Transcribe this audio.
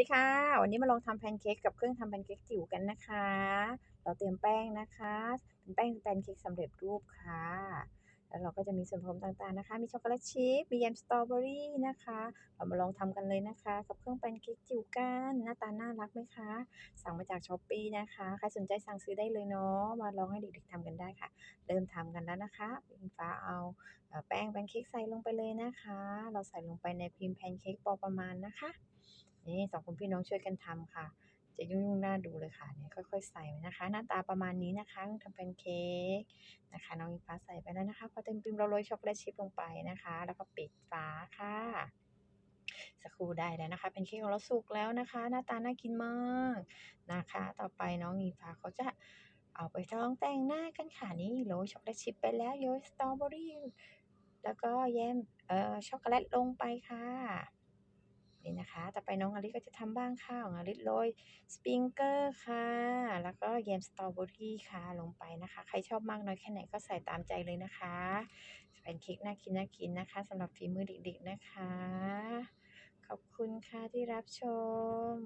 ดีค่ะ วันนี้มาลองทำแพนเค้กกับเครื่องทำแพนเค้กจิ๋วกันนะคะ เราเตรียมแป้งนะคะเป็นแป้งแพนเค้กสำเร็จรูปค่ะ แล้วเราก็จะมีส่วนผสมต่างๆนะคะ มีช็อกโกแลตชีส มีแยมสตรอเบอรี่นะคะ เรามาลองทำกันเลยนะคะ กับเครื่องแพนเค้กจิ๋วกัน หน้าตาน่ารักไหมคะ สั่งมาจากช้อปปี้นะคะ ใครสนใจสั่งซื้อได้เลยเนาะ มาลองให้เด็กๆทำกันได้ค่ะ เริ่มทำกันแล้วนะคะอิงฟ้าเอาแป้งแพนเค้กใส่ลงไปเลยนะคะ เราใส่ลงไปในพิมพ์แพนเค้กพอประมาณนะคะ นี่สองคนพี่น้องช่วยกันทำค่ะ จะยุ่งๆน่าดูเลยค่ะเนี่ยค่อยๆใส่นะคะ หน้าตาประมาณนี้นะคะทำเป็นเค้กนะคะ น้องอิงฟ้าใส่ไปแล้วนะคะ พอเต็มพิมเราโรยช็อกโกแลตชิพลงไปนะคะ แล้วก็ปิดฝาค่ะสักครู่ได้แล้วนะคะ เป็นเค้กของเราสุกแล้วนะคะ หน้าตาน่ากินมากนะคะ ต่อไปน้องอิงฟ้าเขาจะเอาไปทองแต่งหน้ากันค่ะนี่โรยช็อกโกแลตชิพไปแล้วโรยสตรอเบอรี่แล้วก็แยมเอ่อช็อกโกแลตลงไปค่ะ ต่อไปน้องอลิก็จะทำบ้างค่ะของอลิโรยสปริงเกอร์ค่ะ แล้วก็แยมสตรอเบอรี่ค่ะลงไปนะคะ ใครชอบมากน้อยแค่ไหนก็ใส่ตามใจเลยนะคะเป็นเค้กน่ากินน่ากินนะคะสำหรับฝีมือเด็กๆนะคะ ขอบคุณค่ะที่รับชม